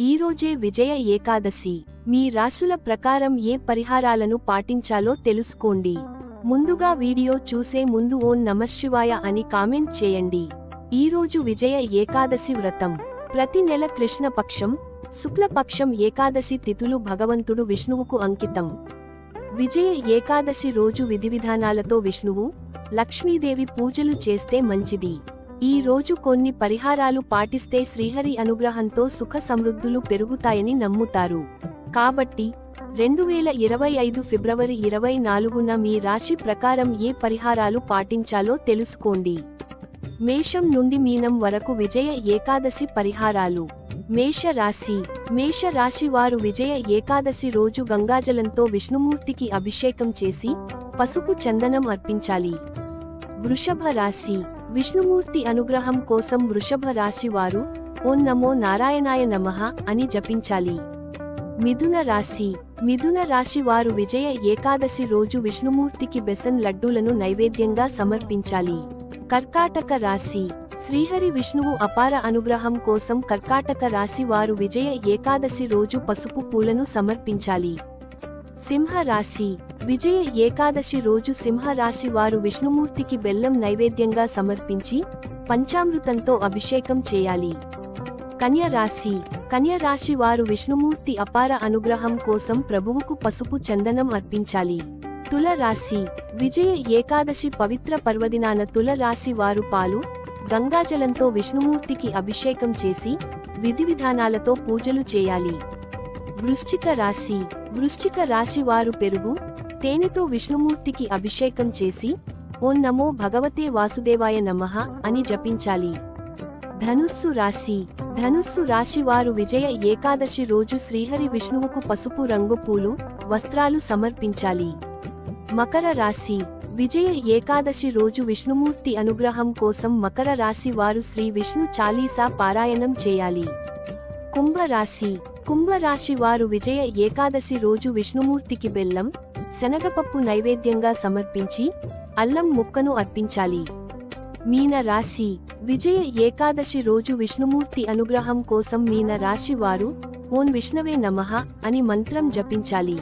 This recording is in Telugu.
ఈరోజే విజయ ఏకాదశి. మీ రాశుల ప్రకారం ఏ పరిహారాలను పాటించాలో తెలుసుకోండి. ముందుగా వీడియో చూసే ముందు ఓం నమశివాయ అని కామెంట్ చేయండి. ఈరోజు విజయ ఏకాదశి వ్రతం. ప్రతి నెల కృష్ణపక్షం శుక్లపక్షం ఏకాదశి తిథులు భగవంతుడు విష్ణువుకు అంకితం. విజయ ఏకాదశి రోజు విధివిధానాలతో విష్ణువు లక్ష్మీదేవి పూజలు చేస్తే మంచిది. ఈ రోజు కొన్ని పరిహారాలు పాటిస్తే శ్రీహరి అనుగ్రహంతో సుఖ సమృద్ధులు పెరుగుతాయని నమ్ముతారు. కాబట్టి రెండు వేల ఇరవై ఐదు ఫిబ్రవరి ఇరవై నాలుగున మీ రాశి ప్రకారం ఏ పరిహారాలు పాటించాలో తెలుసుకోండి. మేషం నుండి మీనం వరకు విజయ ఏకాదశి పరిహారాలు. మేష రాశి. మేష రాశి వారు విజయ ఏకాదశి రోజు గంగాజలంతో విష్ణుమూర్తికి అభిషేకం చేసి పసుపు చందనం అర్పించాలి. వృషభ రాశి. విష్ణుమూర్తి అనుగ్రహం కోసం వృషభ రాశి వారు ఓం నమో నారాయణాయ నమః అని జపించాలి. మిథున రాశి. మిథున రాశి వారు విజయ ఏకాదశి రోజు విష్ణుమూర్తికి బెసన్ లడ్డూలను నైవేద్యంగా సమర్పించాలి. కర్కాటక రాశి. శ్రీహరి విష్ణువు అపార అనుగ్రహం కోసం కర్కాటక రాశి వారు విజయ ఏకాదశి రోజు పసుపు పూలను సమర్పించాలి. సింహ రాశి విజయ ఏకాదశి రోజు సింహ రాశి వారు విష్ణుమూర్తికి బెల్లం నైవేద్యంగా సమర్పించి పంచామృతంతో అభిషేకం చేయాలి. కన్య రాశి. కన్య రాశి వారు విష్ణుమూర్తి అపార అనుగ్రహం కోసం ప్రభువుకు పసుపు చందనం అర్పించాలి. తుల రాశి. విజయ ఏకాదశి పవిత్ర పర్వదినాన తుల రాశి వారు పాలు గంగాజలంతో విష్ణుమూర్తికి అభిషేకం చేసి విధి విధానాలతో పూజలు చేయాలి. వృశ్చిక రాశి. వృశ్చిక రాశి వారు పెరుగు తేనెతో విష్ణుమూర్తికి అభిషేకం చేసి ఓం నమో భగవతే వాసుదేవాయ నమః అని జపించాలి. ధనుస్సు రాశి. ధనుస్సు రాశి వారు విజయ ఏకాదశి రోజు శ్రీహరి విష్ణువుకు పసుపు రంగు పూలు వస్త్రాలు సమర్పించాలి. మకర రాశి. విజయ ఏకాదశి రోజు విష్ణుమూర్తి అనుగ్రహం కోసం మకర రాశి వారు శ్రీ విష్ణు చాలీసా పారాయణం చేయాలి. కుంభ రాశి కుంభ రాశి వారు విజయ ఏకాదశి రోజు విష్ణుమూర్తికి బెల్లం శనగపప్పు నైవేద్యంగా సమర్పించి అల్లం ముక్కను అర్పించాలి. మీన రాశి విజయ ఏకాదశి రోజు విష్ణుమూర్తి అనుగ్రహం కోసం మీన రాశి వారు ఓన్ విష్ణవే నమః అని మంత్రం జపించాలి.